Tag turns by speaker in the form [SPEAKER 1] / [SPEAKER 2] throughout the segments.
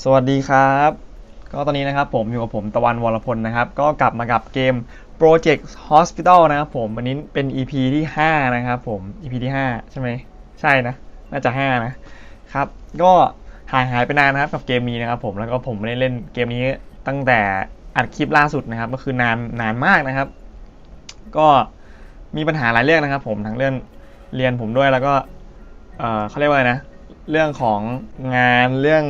[SPEAKER 1] สวัสดีครับ ก็ตอนนี้นะครับผมอยู่กับผมตะวันวรพลนะครับ ก็กลับมากับเกม Project Hospital นะครับผมวันนี้เป็น EP ที่5นะครับผม EP ที่ 5 ใช่ไหมใช่นะ น่าจะ 5 นะครับ ก็ห่างหายไปนานนะครับกับเกมนี้นะครับผมแล้วก็ผมไม่ได้เล่นเกมนี้ตั้งแต่อัดคลิปล่าสุดนะครับ ก็คือนานนานมากนะครับ ก็มีปัญหาหลายเรื่องนะครับ ผมทั้งเรื่องเรียนผมด้วยแล้วก็เอ่อเขาเรียกว่าไรนะ เรื่องของงานเรื่อง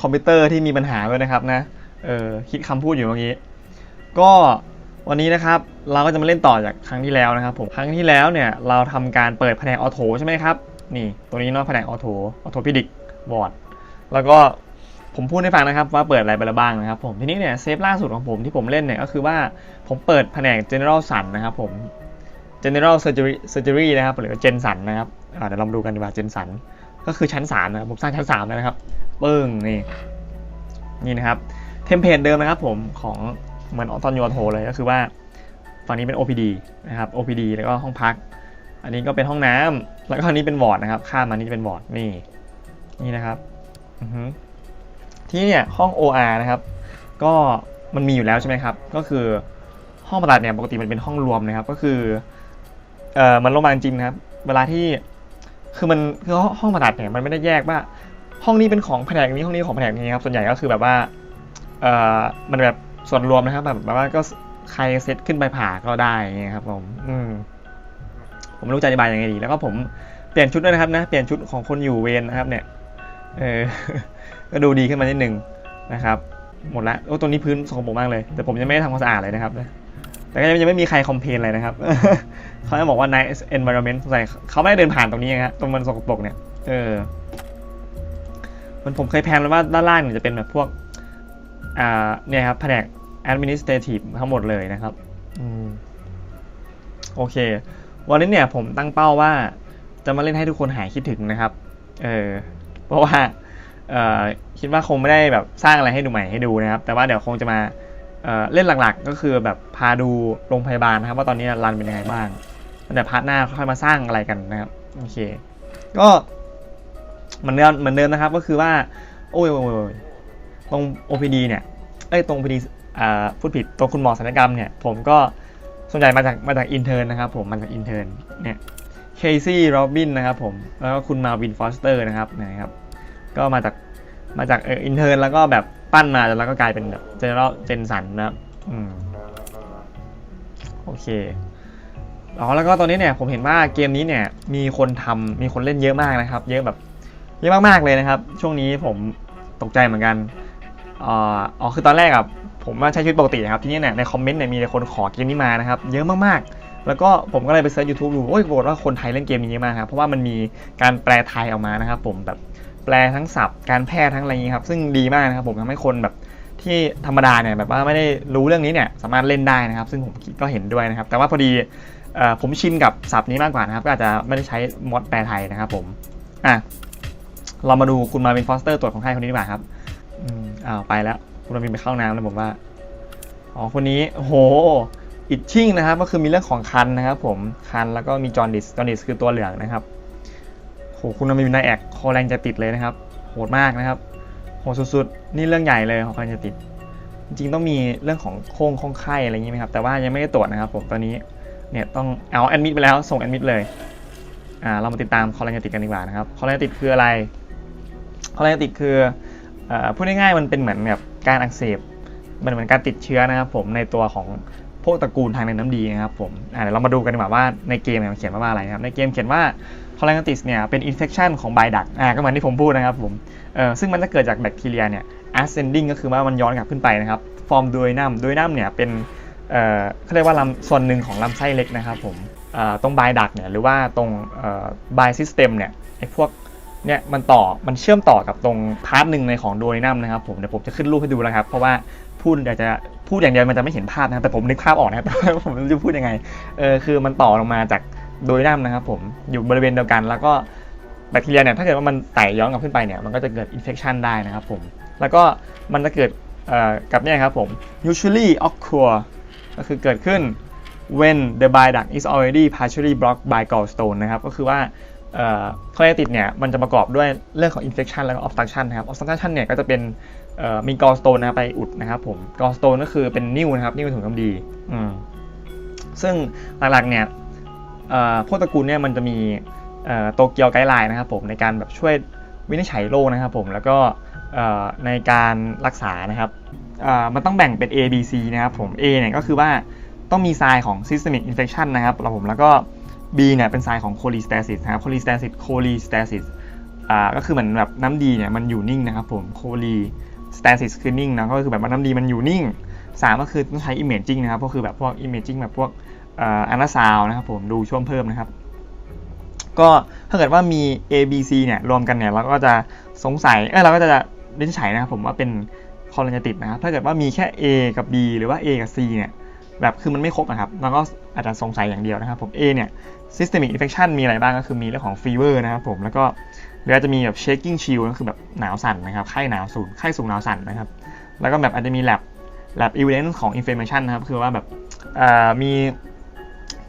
[SPEAKER 1] คอมพิวเตอร์ที่มีปัญหาด้วยนะครับนะเออคิดคำพูดอยู่เมื่อกี้ก็วันนี้นะครับเราก็จะมาเล่นต่อจากครั้งที่แล้วนะครับผมครั้งที่แล้วเนี่ยเราทำการเปิดแผนกออโถใช่ไหมครับนี่ตัวนี้เนาะแผนกออโถออโถพิดิกบอร์ดแล้วก็ผมพูดให้ฟังนะครับว่าเปิดอะไรไปแล้วบ้างนะครับผมทีนี้เนี่ยเซฟล่าสุดของผมที่ผมเล่นเนี่ยก็คือว่าผมเปิดแผนก general สันนะครับผม general surgery surgery นะครับหรือ gen สันนะครับเดี๋ยวลองดูกันดีกว่า gen สัน ก็คือชั้น3นะครับผมสร้างชั้น3แล้วนะครับปึ้งนี่นี่นะครับเทมเพลตเดิมนะครับผมของเหมือนตอนยูโทเลยก็คือว่าฝั่งนี้เป็น OPD นะครับ OPD แล้วก็ห้องพัก อันนี้ก็เป็นห้องน้ำแล้วก็อันนี้เป็นวอร์ดนะครับ ข้ามมานี่จะเป็นวอร์ดนี่นี่นะครับที่นี่เนี่ยห้อง OR นะครับ ก็มันมีอยู่แล้วใช่ไหมครับ ก็คือห้องผ่าตัดเนี่ยปกติมันเป็นห้องรวมนะครับ ก็คือเอ่อมันโรงพยาบาลจริงนะครับ เวลาที่ คือมันคือห้องผ่าตัดเนี่ยมันไม่ได้แยกว่า ห้องนี้เป็นของแผนกนี้ห้องนี้ของแผนกนี้ครับส่วนใหญ่ก็คือแบบว่าเอ่อมันแบบส่วนรวมนะครับแบบแบบว่าก็ใครเซตขึ้นไปผ่าก็ได้อย่างเงี้ยครับผมอืมผมไม่รู้จะอธิบายยังไงดี แล้วก็ผมเปลี่ยนชุดด้วยนะครับนะเปลี่ยนชุดของคนอยู่เวรนะครับ เนี่ยเออก็ดูดีขึ้นมานิดนึงนะครับ หมดละโอ้ตัวนี้พื้นสกปรกมากเลย แต่ผมยังไม่ได้ทำความสะอาดเลยนะครับนะ แต่ก็ยังไม่มีใครคอมเพลนเลยนะครับ เขาจะบอกว่า nice environment สงสัยเขาไม่ได้เดินผ่านตรงนี้นะฮะตรงมันสกปรกเนี่ย เออ มันผมเคยแพลนไว้ว่าด้านล่างเนี่ยจะเป็นแบบพวก อ่า เนี่ยครับ แผนก administrative ทั้งหมดเลยนะครับ อืม โอเค วันนี้เนี่ยผมตั้งเป้าว่า จะมาเล่นให้ทุกคนหายคิดถึงนะครับ เออ เพราะว่า เอ่อคิดว่าคงไม่ได้แบบสร้างอะไรให้ดูใหม่ให้ดูนะครับ แต่ว่าเดี๋ยวคงจะมา เล่นหลักๆ ก็คือแบบพาดูโรงพยาบาลนะครับ ว่าตอนนี้รันเป็นยังไงบ้างแล้วเดี๋ยวพาร์ทหน้าค่อยมาสร้างอะไรกันนะครับโอเค ก็เหมือนเดิมเหมือนเดิมนะครับ ก็คือว่าโอ้ยโอ้ยโอ้ยตรง OPD เนี่ยเอ้ยตรง OPD อ่าพูดผิดตรงคุณหมอศัลยกรรมเนี่ย ผมก็ส่วนใหญ่มาจากมาจากอินเทอร์นะครับผมมาจากอินเทอร์เนี่ยเคซี่โรบินนะครับผมแล้วก็คุณมาวินฟอสเตอร์นะครับนะครับ ก็มาจากมาจากเอออินเทอร์แล้วก็แบบ ปั้นมาแล้วก็กลายเป็นแบบเจเนอเรลเจนสันนะครับอืมโอเคอ๋อแล้วก็ตอนนี้เนี่ยผมเห็นว่าเกมนี้เนี่ยมีคนทำมีคนเล่นเยอะมากนะครับ เยอะแบบเยอะมากๆเลยนะครับ ช่วงนี้ผมตกใจเหมือนกันอ๋อคือตอนแรกอะผมว่าใช้ชีวิตปกตินะครับทีนี้เนี่ยในคอมเมนต์เนี่ยมีแต่คนขอเกมนี้มานะครับ เยอะมากๆ แล้วก็ผมก็เลยไปเซิร์ช YouTube ดูโอ้ยปรากฏว่าคนไทยเล่นเกมนี้เยอะมากครับเพราะว่ามันมีการแปลไทยออกมานะครับ ผมแบบ แปลทั้งศัพท์ การแพทย์ทั้งอะไรอย่างนี้ครับ ซึ่งดีมากนะครับผมทำให้คนแบบที่ธรรมดาเนี่ยแบบว่าไม่ได้รู้เรื่องนี้เนี่ยสามารถเล่นได้นะครับ ซึ่งผมก็เห็นด้วยนะครับ แต่ว่าพอดีออผมชินกับศัพท์นี้มากกว่านะครับ ก็อาจจะไม่ได้ใช้มอดแปลไทยนะครับผมอะเรามาดูคุณมาวินฟอสเตอร์ตรวจของไข้คนนี้ดีกว่าครับอืมอ้าวไปแล้ว คุณมาวินไปเข้าน้ำแล้วผมว่าอ๋อคนนี้โอ้โหอิดชิ่งนะครับ ก็คือมีเรื่องของคันนะครับ ผมคันแล้วก็มีจอร์ดิสจอร์ดิสคือตัวเหลืองนะครับ หคุณมาวินนายแอกคอแรงจะติดเลยนะครับ โหดมากนะครับ โหดสุดๆ นี่เรื่องใหญ่เลยของคอแรงจะติด จริงๆต้องมีเรื่องของโค้งของไข้อะไรอย่างนี้ไหมครับ แต่ว่ายังไม่ได้ตรวจนะครับผม ตอนนี้เนี่ยต้องเอาแอดมิดไปแล้ว ส่งแอดมิดเลย อ่า เรามาติดตามคอลเลนติดกันดีกว่านะครับ คอลเลนติดคืออะไร คอลเลนติดคืออ่อพูดง่ายๆ มันเป็นเหมือนแบบการอักเสบ มันเหมือนการติดเชื้อนะครับผม ในตัวของพวกตระกูลทางในน้ำดีนะครับผม อ่าเดี๋ยวเรามาดูกันดีกว่าว่าในเกมเนี่ยมันเขียนว่าอะไรนะครับ ในเกมเขียนว่า คอลเลนติสเนี่ยเป็นอินเฟคชันของไบดักอ่าก็เหมือนที่ผมพูดนะครับผมเออซึ่งมันจะเกิดจากแบคทีเรียเนี่ย ascending ก็คือว่ามันย้อนกลับขึ้นไปนะครับฟอร์มโดยนัมโดยนัมเนี่ยเป็นเออเขาเรียกว่าลำส่วนหนึ่งของลำไส้เล็กนะครับผมเออตรงบายดักเนี่ยหรือว่าตรงบายซิสเต็มเนี่ยไอ้พวกเนี่ยมันต่อมันเชื่อมต่อกับตรงพาร์ทหนึ่งในของโดยนัมนะครับผมเดี๋ยวผมจะขึ้นรูปให้ดูแล้วครับ เพราะว่าพูดอยากจะพูดอย่างเดียวมันจะไม่เห็นภาพนะแต่ผมนึกภาพออกนะครับแต่ผมจะพูดยังไงเออคือมันต่อลงมาจาก โดยนัมนะครับผมอยู่บริเวณเดียวกัน แล้วก็แบคทีเรียเนี่ยถ้าเกิดว่ามันไต่ย้อนกลับขึ้นไปเนี่ยมันก็จะเกิดอินเฟคชันได้นะครับผมแล้วก็มันจะเกิดกับเนี่ยครับผม usually occur ก็คือเกิดขึ้น when the b i l d u c t is already partially blocked by gallstone นะครับก็คือว่าเอ่อคอเลติดเนี่ยมันจะประกอบด้วยเรื่องของ infection แล้วก็ obstruction นะครับ obstruction เนี่ยก็จะเป็นมี gallstone นะครับไปอุดนะครับผม gallstone ก็คือเป็นนิ่วนะครับนิ่วถุงน้ำดีอืมซึ่งหลักๆเนี่ย พวกตระกูลเนี่ยมันจะมีโตเกียวไกด์ไลน์นะครับผมในการแบบช่วยวินิจฉัยโรคนะครับผมแล้วก็ในการรักษานะครับมันต้องแบ่งเป็น A B C นะครับผม A เนี่ยก็คือว่าต้องมีทรายของ systemic infection นะครับแล้วผมแล้วก็ B เนี่ยเป็นทรายของ cholestasis นะครับ cholestasis cholestasis อ่าก็คือเหมือนแบบน้ำดีเนี่ยมันอยู่นิ่งนะครับผม cholestasis คือนิ่งนะก็คือแบบว่าน้ำดีมันอยู่นิ่งสามก็คือต้องใช้ imaging นะครับก็คือแบบพวก imaging แบบพวก อ่า ultrasound นะครับผมดูช่วงเพิ่มนะครับ ก็ถ้าเกิดว่ามี A B C เนี่ยรวมกันเนี่ยเราก็จะสงสัยเออเราก็จะวินิจฉัยนะครับผมว่าเป็นคอล e นติดนะครับถ้าเกิดว่ามีแค่ A กับ B หรือว่า A กับ C เนี่ยแบบคือมันไม่ครบนะครับเราก็อาจจะสงสัยอย่างเดียวนะครับผม A เนี่ย systemic infection มีอะไรบ้างก็คือมีเรื่องของ fever นะครับผมแล้วก็หรืออาจจะมีแบบ shaking chill ก็คือแบบหนาวสั่นนะครับไข้หนาวสูงไข้สูงหนาวสั่นนะครับ แล้วก็แบบอาจจะมี lab lab evidence ของ inflammation นะครับคือว่าแบบมี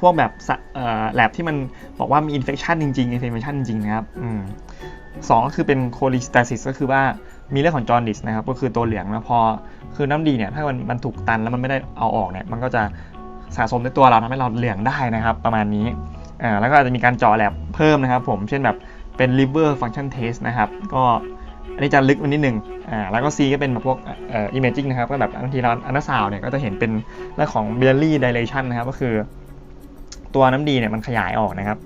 [SPEAKER 1] วกแบบสะเอ่อ lab ที่มันบอกว่ามี infection จริงๆ inflammation จริงนะครับอสองก็คือเป็น cholestasis ก็คือว่ามีเรื่องของ jaundice นะครับก็คือตัวเหลืองนะพอคือน้ำดีเนี่ยถ้ามันมันถูกตันแล้วมันไม่ได้เอาออกเนี่ยมันก็จะสะสมในตัวเราทำให้เราเหลืองได้นะครับ ประมาณนี้อ่าแล้วก็อาจจะมีการเจาะแลบเพิ่มนะครับ ผมเช่นแบบเป็น liver function test นะครับ ก็อันนี้จะลึกมานิดนึงอ่าแล้วก็ C ก็เป็นแบบพวกเอ่อ imaging นะครับ ก็แบบบางทีเราอันดัซาวเนี่ยก็จะเห็นเป็นเรื่องของ biliary dilation นะครับ ก็คือ ตัวน้ำดีเนี่ยมันขยายออกนะครับ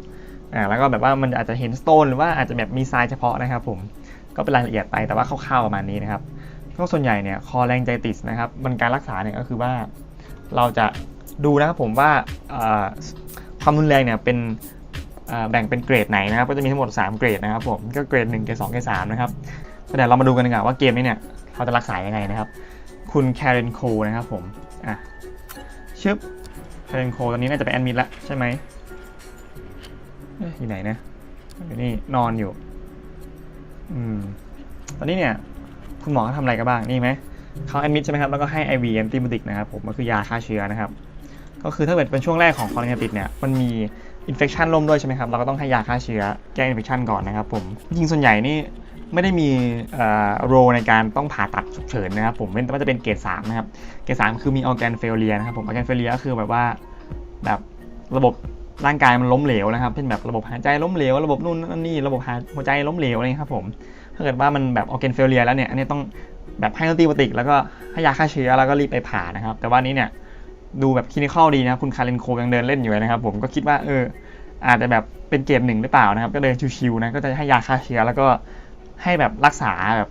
[SPEAKER 1] อ่าแล้วก็แบบว่ามันอาจจะเห็น stone หรือว่าอาจจะแบบมีทรายเฉพาะนะครับผมก็เป็นรายละเอียดไปแต่ว่าคร่าวๆประมาณนี้นะครับก็ส่วนใหญ่เนี่ยคอแรงใจติสนะครับมันการรักษาเนี่ยก็คือว่าเราจะดูนะครับผมว่าความรุนแรงเนี่ยเป็นแบ่งเป็นเกรดไหนนะครับก็จะมีทั้งหมด 3 เกรดนะครับผมก็เกรด1เกรด2เกรด3นะครับเดี๋ยวเรามาดูกันดีกว่าว่าเกมนี้เนี่ยเขาจะรักษายังไงนะครับ คุณแคเรนโคนะครับผมอะชึบ แคเรนโคตอนนี้น่าจะเป็นแอดมิดละใช่ไหมเอ๊ะอยู่ไหนนะอยู่นี่นอนอยู่ อืม ตอนนี้เนี่ย คุณหมอเขาทำอะไรกันบ้างนี่ไหมเขาแอดมิดใช่ไหมครับแล้วก็ให้ IV แอนติบิโติกนะครับผมก็คือยาฆ่าเชื้อนะครับ ก็คือถ้าเกิดเป็นช่วงแรกของคอล e นติดเนี่ยมันมีอินเฟ t ชันร่วมด้วยใช่ไหมครับเราก็ต้องให้ยาฆ่าเชื้อแก้อินเฟ t ชันก่อนนะครับผมจริงๆส่วนใหญ่นี่ ไม่ได้มีโรในการต้องผ่าตัดฉุกเฉินนะครับผมเว้นจะเป็นเกรด3นะครับเกรด3คือมีออแกนเฟลเลียนะครับผมออแกนเฟลเลียก็คือแบบว่าแบบระบบร่างกายมันล้มเหลวนะครับเป็นแบบระบบหายใจล้มเหลวระบบนู่นนั่นนี่ระบบหายหัวใจล้มเหลวอะไรครับผมถ้าเกิดว่ามันแบบออแกนเฟลเลียแล้วเนี่ยอันนี้ต้องแบบให้อันติบติกแล้วก็ให้ยาฆ่าเชื้อแล้วก็รีบไปผ่านะครับ แต่ว่านี้เนี่ยดูแบบคลินิคอลดีนะค,คุณคารินโคยังเดินเล่นอยู่เลยนะครับ ผมก็คิดว่าเอออาจจะแบบเป็นเกรดหนึ่งหรือเปล่านะครับ ก็เดินชิวๆนะก็จะให้ยาฆ่าเชื้อแล้วก็ ให้แบบรักษาแบบ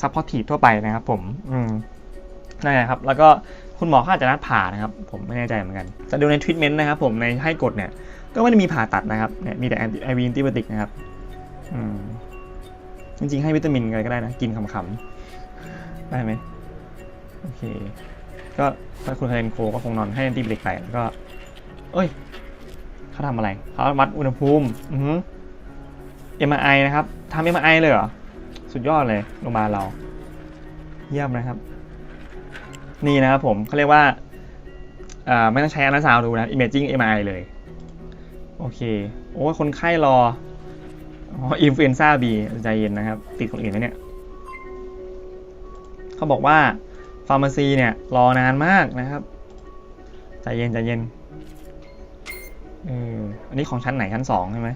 [SPEAKER 1] ซัพพอร์ตีทั่วไปนะครับผม อืมนั่นแหละครับ แล้วก็คุณหมอเขาอาจจะนัดผ่านะครับ ผมไม่แน่ใจเหมือนกันจะดูในทรีทเมนต์นะครับผมในให้กดเนี่ย ก็ไม่ได้มีผ่าตัดนะครับเนี่ยมีแต่ไอวีนติบติกนะครับ อืม จริงๆ ให้วิตามินอะไรก็ได้นะ กินขำๆได้ไหมโอเค ก็ถ้าคุณคาเรนโคก็คงนอนให้แอนติบติกไปแล้วก็ เอ้ย เขาทำอะไร เขาวัดอุณหภูมิ อือฮึ MRI นะครับทำ MRI เลยเหรอ สุดยอดเลยโรงพยาบาลเรา เยี่ยมนะครับ นี่นะครับผมเขาเรียกว่าไม่ต้องใช้อันาซาวดูนะ imaging MRI เลย โอเค โอ้คนไข้รออินฟลูเอนซ่าบีใจเย็นนะครับ ติดคนอื่นนะเนี่ย เขาบอกว่าฟาร์มาซีเนี่ย รอนานมากนะครับ ใจเย็นใจเย็นเอออันนี้ของชั้นไหนชั้นสองใช่ไหม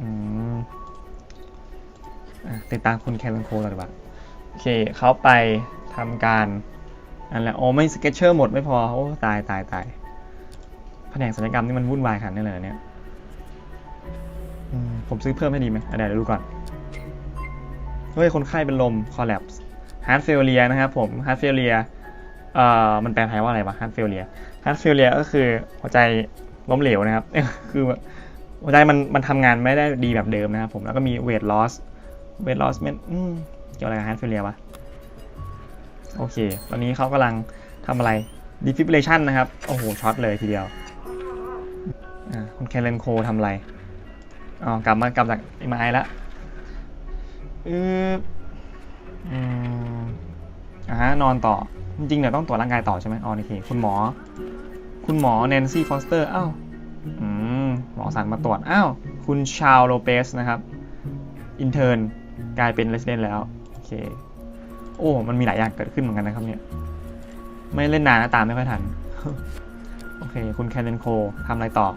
[SPEAKER 1] อืม ติดตามคุณแคลนโคเลยดีกว่าโอเคเขาไปทำการอันละโอ้ไม่สเก็ตเชอร์หมดไม่พอโอ้ตายตายตายแผนกศัลยกรรมนี่มันวุ่นวายขนาดนี้เลยเนี่ยผมซื้อเพิ่มให้ดีไหมอะเดี๋ยวดูก่อนเฮ้ยคนไข้เป็นลม collapse heart failure นะครับผม heart failure เอ่อมันแปลไทยว่าอะไรวะ heart failure heart failure ก็คือหัวใจล้มเหลวนะครับคือหัวใจมันมันทำงานไม่ได้ดีแบบเดิมนะครับผมแล้วก็มี weight loss weight loss มันเกี่ยวอะไรกับ heart failure วะ โอเค ตอนนี้เขากำลังทำอะไร defibrillation นะครับ โอ้โห ช็อตเลยทีเดียวคุณแคเลนโคทำอะไร อ๋อ กลับมากลับจาก MRI แล้วอืออืมอ่าฮะนอนต่อ จริงๆเนี่ยต้องตรวจร่างกายต่อใช่ไหมอ๋อโอเค คุณหมอ คุณหมอแนนซี่ฟอสเตอร์ อ้าว อืม หมอสั่งมาตรวจ อ้าว คุณชาวโลเปสนะครับ อินเทอร์น กลายเป็นเรสเดนแล้ว โอเค โอ้ มันมีหลายอย่างเกิดขึ้นเหมือนกันนะครับเนี่ย ไม่เล่นนานนะตามไม่ค่อยทัน โอเค คุณแคนเดนโคทำอะไรต่อ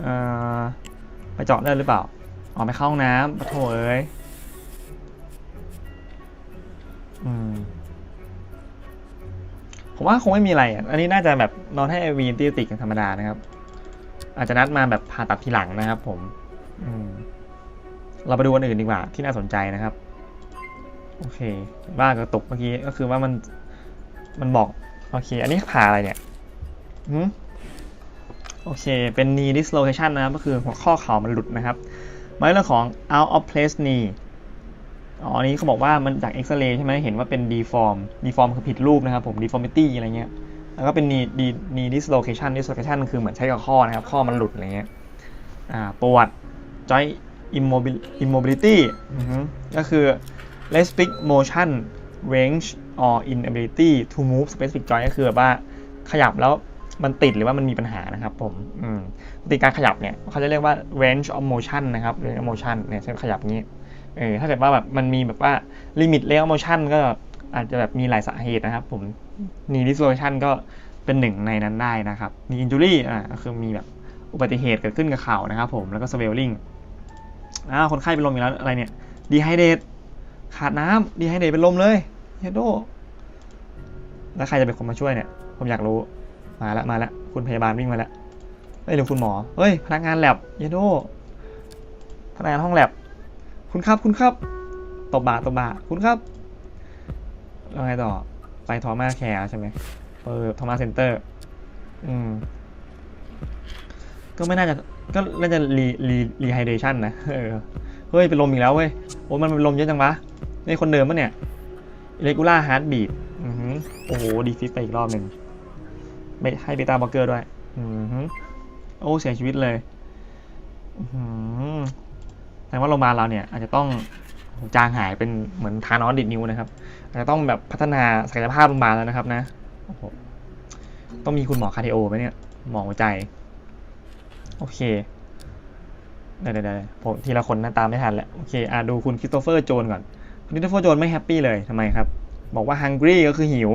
[SPEAKER 1] เอ่อไปเจาะเลือดหรือเปล่า ออกไปเข้าห้องน้ำปะโถเอ้ยอืมผมว่าคงไม่มีอะไรอะอันนี้น่าจะแบบนอนให้วีนตีติกันธรรมดานะครับ อาจจะนัดมาแบบผ่าตัดทีหลังนะครับผม อืม เราไปดูอันอื่นดีกว่าที่น่าสนใจนะครับ โอเคว่ากระตุกเมื่อกี้ก็คือว่ามันมันบอก โอเค อันนี้ผ่าอะไรเนี่ยหืมโอเค เป็น knee dislocation นะครับ ก็คือหัวข้อเข่ามันหลุดนะครับ มาเรื่องของ out of place knee อ๋ออันนี้เขาบอกว่ามันจากเอ็กซเรย์ใช่ไหมเห็นว่าเป็น deform deform คือผิดรูปนะครับผม deformity อะไรเงี้ย แล้วก็เป็น knee knee dislocation dislocation คือเหมือนใช้กับข้อนะครับ ข้อมันหลุดอะไรเงี้ย อ่า ปวด joint immobility อือฮึก็คือ restrict motion range or inability to move specific joint ก็คือแบบว่าขยับแล้วมันติดหรือว่ามันมีปัญหานะครับผมอืมปกติการขยับเนี่ยเขาจะเรียกว่า range of motion นะครับ range of motion เนี่ยใช้ขยับอย่างนี้เออถ้าเกิดว่าแบบมันมีแบบว่า limit range of motion ก็อาจจะแบบมีหลายสาเหตุนะครับผม knee dislocation ก็เป็นหนึ่งในนั้นได้นะครับ knee injury อ่าก็คือมีแบบอุบัติเหตุเกิดขึ้นกับเข่านะครับผมแล้วก็ swelling อ้าวคนไข้เป็นลมอีกแล้วอะไรเนี่ย dehydrate ขาดน้ำ dehydrate เป็นลมเลยเฮโดแล้วใครจะเป็นคนมาช่วยเนี่ย ผมอยากรู้มาแล้วมาแล้วคุณพยาบาลวิ่งมาแล้วเฮ้ยหรือคุณหมอเฮ้ยพนักงานแลบเยโดพนักงานห้องแลบคุณครับคุณครับตบบ่าตบบ่าคุณครับแล้วไงต่อไปทอมาแคร์ใช่ไหมเออทอมาเซ็นเตอร์อืมก็ไม่น่าจะ ก็น่าจะรีรีรีไฮเดชันนะเออเฮ้ยเป็นลมอีกแล้วเว้ยโอ้มันเป็นลมเยอะจังวะนี่คนเดิมปะเนี่ย irregular heartbeat อือหือโอ้โหดีฟิสไปอีกรอบหนึ่งเบให้เบต้าบล็อกเกอร์ด้วยอือหือโอ้เสียชีวิตเลยอือหือแสดงว่าโรงพยาบาลเราเนี่ย อาจจะต้องจางหายเป็นเหมือนทานอสดิดนิ้วนะครับอาจจะต้องแบบพัฒนาศักยภาพโรงพยาบาลแล้วนะครับนะโอ้โหต้องมีคุณหมอคาร์ดิโอไหมเนี่ยหมอหัวใจ โอเคเดี๋ยวเดี๋ยวเดี๋ยวผมทีละคนหน้าตามไม่ทันแล้วโอเคอะดูคุณคริสโตเฟอร์โจนก่อนคุณคริสโตเฟอร์โจนไม่แฮปปี้เลยทำไมครับ บอกว่า hungry ก็คือหิว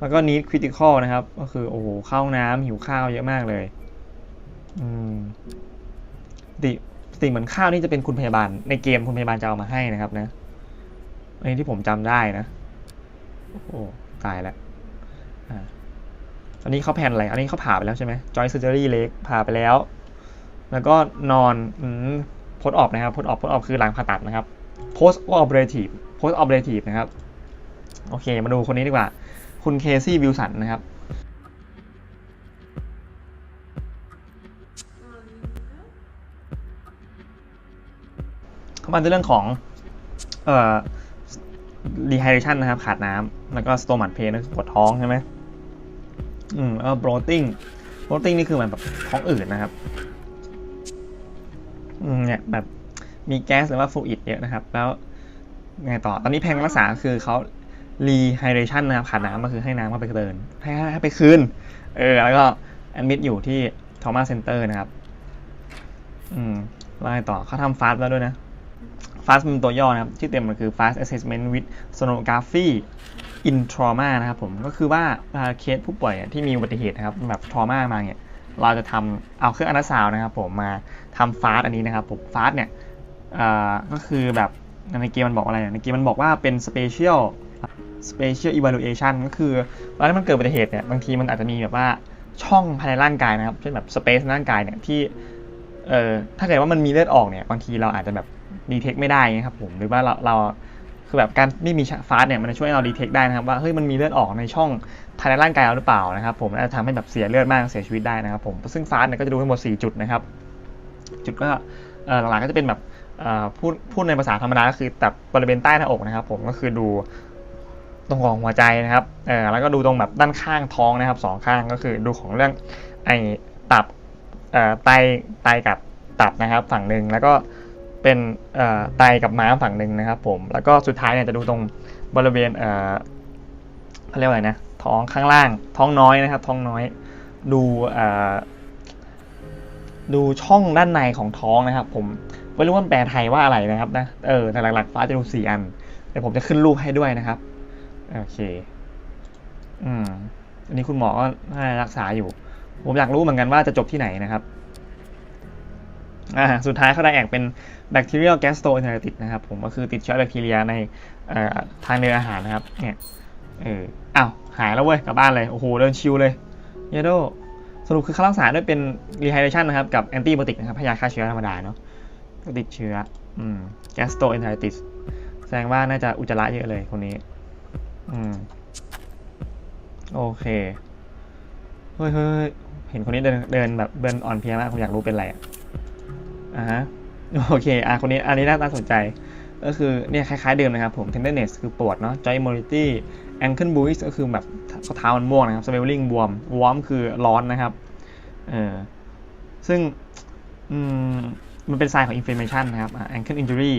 [SPEAKER 1] แล้วก็ need critical นะครับ ก็คือ โอ้โหเข้าห้องน้ำหิวข้าวเยอะมากเลยอืมปกติปกติเหมือนข้าวนี่จะเป็นคุณพยาบาล ในเกมคุณพยาบาลจะเอามาให้นะครับนะอันนี้ที่ผมจำได้นะ โอ้โตายแล้วอ่าอันนี้เขาแผ่นอะไร อันนี้เขาผ่าไปแล้วใช่ไหม joint surgery leg ผ่าไปแล้ว แล้วก็นอนโพสออฟนะครับโพสออฟโพสออฟคือหลังผ่าตัดนะครับ post operative post operative นะครับโอเค มาดูคนนี้ดีกว่า คุณเคซี่วิลสันนะครับเข้ามาในเรื่องของเอ่อ dehydration นะครับ ขาดน้ำแล้วก็ stomach pain ก็คือปวดท้องใช่ไหมอืมแล้วก็ bloating bloating นี่คือเหมันแบบท้องอืดนะครับ เนี่ยแบบมีแก๊สหรือว่าฟลูอิดเยอะนะครับ แล้วไงต่อตอนนี้แพงรักษาคือเขา rehydration นะครับขาดน้ำก็คือให้น้ำเข้าไปเตินให้ให้ไปคืนเออแล้วก็ admit อยู่ที่ trauma center นะครับ อืมแล้วไงต่อเขาทำ fast แล้วด้วยนะ fast เป็นตัวย่อนะครับ ชื่อเต็มมันคือ fast assessment with sonography in trauma นะครับผมก็คือว่าเคสผู้ป่วยที่มีอุบัติเหตุนะครับ แบบ trauma มาเนี่ย เราจะทำเอาเครื่องอันาซาวนะครับผมมาทำฟาสอันนี้นะครับผมฟาสเนี่ยก็คือแบบในเกมมันบอกอะไรเนี่ยในเกมมันบอกว่าเป็น special special evaluation ก็คือเวลาที่มันเกิดอุบัติเหตุเนี่ยบางทีมันอาจจะมีแบบว่าช่องภายในร่างกายนะครับเช่นแบบ space ในร่างกายเนี่ยที่เอ่อถ้าเกิดว่ามันมีเลือดออกเนี่ยบางทีเราอาจจะแบบดีเทคไม่ได้นะครับผมหรือว่าเราเรา คือแบบการไม่มีฟาสเนี่ยมันจะช่วยให้เราดีเทคได้นะครับว่าเฮ้ยมันมีเลือดออกในช่องภายในร่างกายเราหรือเปล่านะครับผมอาจจะทำให้แบบเสียเลือดมากเสียชีวิตได้นะครับผมซึ่งฟาสเนี่ยก็จะดูทั้งหมด 4 จุดนะครับ จุดก็หลักๆก็จะเป็นแบบพูดพูดในภาษาธรรมดาก็คือแต่บริเวณใต้หน้าอกนะครับ ผมก็คือดูตรงของหัวใจนะครับเออแล้วก็ดูตรงแบบด้านข้างท้องนะครับสองข้างก็คือดูของเรื่องไอตับเอ่อไตไตกับตับนะครับ ฝั่งหนึ่งแล้วก็ เป็นไตกับม้าฝั่งหนึ่งนะครับผมแล้วก็สุดท้ายเนี่ยจะดูตรงบริเวณเอ่อเขาเรียกว่าอะไรนะท้องข้างล่างท้องน้อยนะครับ ท้องน้อยดูเอ่อดูช่องด้านในของท้องนะครับ ผมไม่รู้ว่าแปลไทยว่าอะไรนะครับนะเออแต่หลักๆฟ้าจะดูสี่อันเดี๋ยวผมจะขึ้นรูปให้ด้วยนะครับโอเค อืมอันนี้คุณหมอก็รักษาอยู่ ผมอยากรู้เหมือนกันว่าจะจบที่ไหนนะครับ อ่าสุดท้ายเขาได้แอกเป็น bacterial gastroenteritis นะครับผมก็คือติดเชื้อแบคทีเรียในทางเดินอาหารนะครับเนี่ยเอออ้าวหายแล้วเว้ยกลับบ้านเลยโอ้โหเดินชิวเลยเยโดสรุปคือเขารักษาด้วยเป็น rehydration นะครับกับ antibiotic นะครับพยาฆ่าเชื้อธรรมดาเนาะติดเชื้ออืม gastroenteritis แสดงว่าน่าจะอุจจาระเยอะเลยคนนี้ อืม โอเค เฮ้ยเฮ้ยเห็นคนนี้เดินเดินแบบเดินอ่อนเพลียมาก ผมอยากรู้เป็นอะไรอะ อ่าฮะโอเค อะคนนี้อันนี้น่าสนใจ ก็คือเนี่ยคล้ายๆเดิมนะครับผม tenderness คือปวดเนาะ joint mobility ankle bruise ก็คือแบบข้อเท้ามันม่วงนะครับ swelling บวม warm คือร้อนนะครับ เออซึ่งอืมมันเป็น sign ของ inflammation นะครับ ankle injury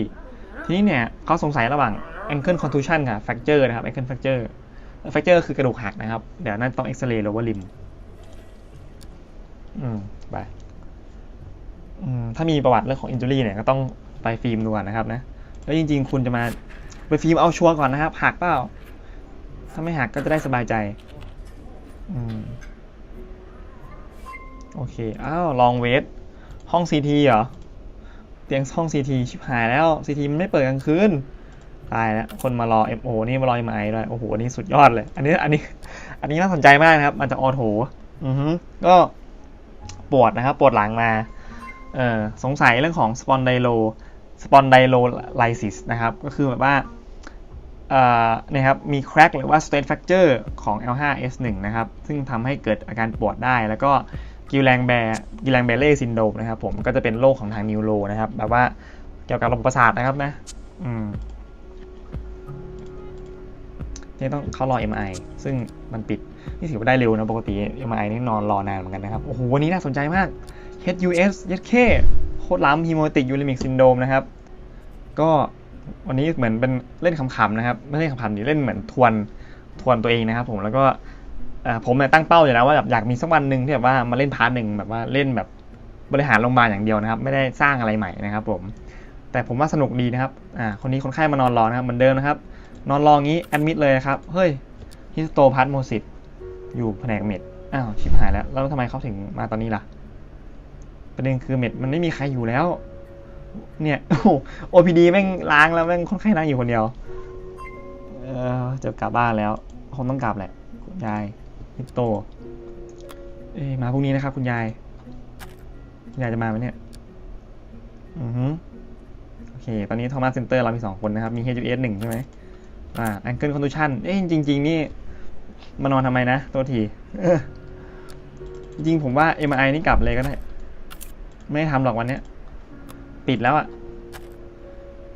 [SPEAKER 1] ทีนี้เนี่ยเขาสงสัยระหว่าง ankle contusion กับ fracture นะครับ ankle fracture fracture คือกระดูกหักนะครับ เดี๋ยวนั่นต้องเอ็กซเรย์ lower limb อืม ไป ถ้ามีประวัติเรื่องของ injury เนี่ยก็ต้องไปฟิล์มดูก่อนนะครับนะแล้วจริง ๆ คุณจะมาไปฟิล์มเอาชัวร์ก่อนนะครับหักเปล่า ถ้าไม่หักก็จะได้สบายใจอืมโอเค อ้าว ลองเวท ห้อง CT เหรอ เตียงห้อง CT ชิบหายแล้ว CT มันไม่เปิดกลางคืน ตายแล้ว คนมารอ MO นี่มารอ MI ด้วย โอ้โห อันนี้สุดยอดเลย อันนี้ อันนี้ อันนี้น่าสนใจมากนะครับ มันจะออโถอือฮึก็ปวดนะครับ ปวดหลังมา เออสงสัยเรื่องของ spondylo spondylolysis นะครับ ก็คือแบบว่าเออนี่ยครับมี crack หรือว่า stress fracture ของ L5S1 นะครับ ซึ่งทำให้เกิดอาการปวดได้ แล้วก็กิลแรงแบกิลแรงแบเล่ซินโดมนะครับผมก็จะเป็นโรคของทางนิวโรนะครับ แบบว่าเกี่ยวกับระบบประสาทนะครับนะอืมนี่ต้องเข้ารอ MI ซึ่งมันปิด นี่ถือว่าได้เร็วนะ ปกติ MI นี่นอนรอนานเหมือนกันนะครับ โอ้โห วันนี้น่าสนใจมาก HUS YK โคตรล้ำ Hemolytic Uremic Syndrome นะครับ ก็วันนี้เหมือนเป็นเล่นขำๆนะครับ ไม่ใช่นขำๆดิเล่นเหมือนทวนทวนตัวเองนะครับผมแล้วก็ผมเนี่ยตั้งเป้าอยู่แล้วว่าแบบอยากมีสักวันหนึ่งที่แบบว่ามาเล่นพาร์ทหนึ่งแบบว่าเล่นแบบบริหารโรงพยาบาลอย่างเดียวนะครับ ไม่ได้สร้างอะไรใหม่นะครับ ผม แต่ผมว่าสนุกดีนะครับอ่าคนนี้คนไข้มานอนรอนะครับเหมือนเดิมนะครับ นอนรองี้แอดมิดเลยนะครับเฮ้ยฮิสโตพาร์โมซิสอยู่แผนกเม็ดอ้าวชิบหายแล้วแล้วทำไมเขาถึงมาตอนนี้ล่ะ ประเด็นคือเม็ดมันไม่มีใครอยู่แล้ว เนี่ยโอ้โห OPD แม่งล้างแล้วแม่งคนไข้นั่งอยู่คนเดียว เออจะกลับบ้านแล้วคงต้องกลับแหละคุณยายฮิโตเอ้ยมาพรุ่งนี้นะครับ คุณยาย คุณยายจะมาไหมเนี่ย อือฮึโอเค ตอนนี้ Thomas Center เรามี2คนนะครับ มี HUS 1ใช่ไหมอ่า ankle contusion เอ้ยจริง ๆ นี่มานอนทำไมนะ ตัวทีจริงผมว่า MI นี่กลับเลยก็ได้ ไม่ทำหรอกวันเนี้ย ปิดแล้วอะ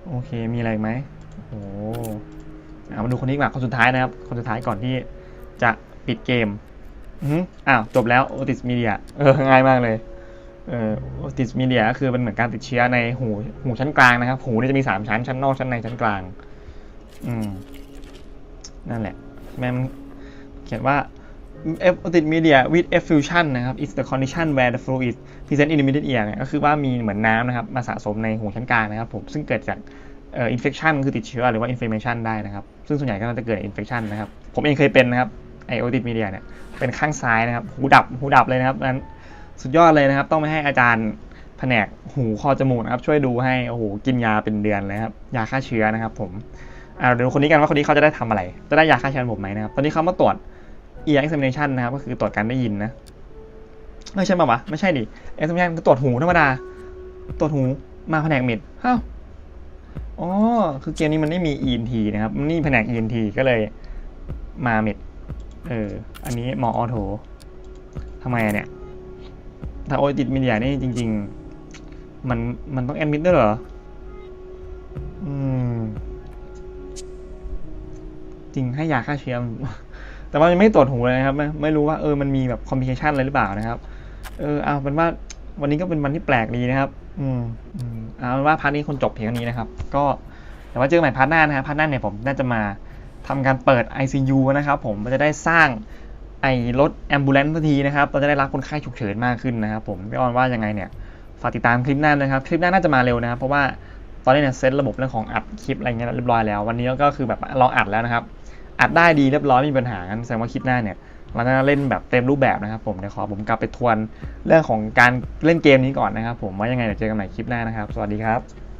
[SPEAKER 1] โอเค มีอะไรไหมโอ้โหเอามาดูคนนี้ดีกว่าคนสุดท้ายนะครับ คนสุดท้ายก่อนที่จะปิดเกมอืออ้าว จบแล้วโอติสมีเดียเออ ง่ายมากเลย เออโอติสมีเดียก็คือเป็นเหมือนการติดเชื้อในหู หูชั้นกลางนะครับ หูนี่จะมี3ชั้น ชั้นนอก ชั้นใน ชั้นกลาง อืม นั่นแหละ แม่มเขียนว่า Otic media with effusion นะครับ is the condition where the fluid present in the middle ear เนี่ยก็คือว่ามีเหมือนน้ำนะครับมาสะสมในหูชั้นกลางนะครับผมซึ่งเกิดจากเอ่อ infection คือติดเชื้อหรือว่า inflammation ได้นะครับ ซึ่งส่วนใหญ่ก็จะเกิด infection นะครับ ผมเองเคยเป็นนะครับไอ Otic media เนี่ยเป็นข้างซ้ายนะครับ หูดับหูดับเลยนะครับนั้นสุดยอดเลยนะครับ ต้องไปให้อาจารย์แผนกหูคอจมูกนะครับ ช่วยดูให้โอ้โหกินยาเป็นเดือนเลยครับยาฆ่าเชื้อนะครับ ผมอ่าเดี๋ยวคนนี้กันว่าคนนี้เขาจะได้ทำอะไร จะได้ยาฆ่าเชื้อผมไหมนะครับ ตอนนี้เขามาตรวจ ear examination นะครับก็คือตรวจการได้ยินนะไม่ใช่ป่าวะไม่ใช่ดิ examination คือตรวจหูธรรมดา ตรวจหูมาแผนกเมิดเฮ้าอ๋อคือเกมนี้มันไม่มี ENT นะครับนี่แผนก ENT ก็เลยมาเมิดเอออันนี้หมอออโถทำไมเนี่ยถ้าโอติดมีเดียนี่จริง ๆ มันมันต้องแอดมิดด้วยเหรออืมจริงให้ยาฆ่าเชื้อ แต่ว่ายังไม่ตรวจหูเลยนะครับ ไม่ไม่รู้ว่าเออมันมีแบบคอมพลิเคชันอะไรหรือเปล่านะครับ เออเอาเป็นว่าวันนี้ก็เป็นวันที่แปลกดีนะครับ อืมอืมเอาเป็นว่าพาร์ทนี้คนจบเพียงนี้นะครับ ก็แต่ว่าเจอใหม่พาร์ทหน้านะครับพาร์ทหน้าเนี่ยผมน่าจะมาทำการเปิด ICU นะครับ ผมมันจะได้สร้างไอ้รถแอมบูเลนซ์สักทีนะครับเราจะได้รับคนไข้ฉุกเฉินมากขึ้นนะครับ ผมพี่ออนว่ายังไงเนี่ยฝากติดตามคลิปหน้านะครับ คลิปหน้าน่าจะมาเร็วนะครับ เพราะว่าตอนนี้เนี่ยเซตระบบเรื่องของอัดคลิปอะไรเงี้ยเรียบร้อยแล้ว วันนี้ก็คือแบบลองอัดแล้วนะครับ อัดได้ดีเรียบร้อยไม่มีปัญหางั้นแสดงว่าคลิปหน้าเนี่ยเราจะเล่นแบบเต็มรูปแบบนะครับผมเดี๋ยวขอผมกลับไปทวนเรื่องของการเล่นเกมนี้ก่อนนะครับผมว่ายังไงเดี๋ยวเจอกันใหม่คลิปหน้านะครับ สวัสดีครับ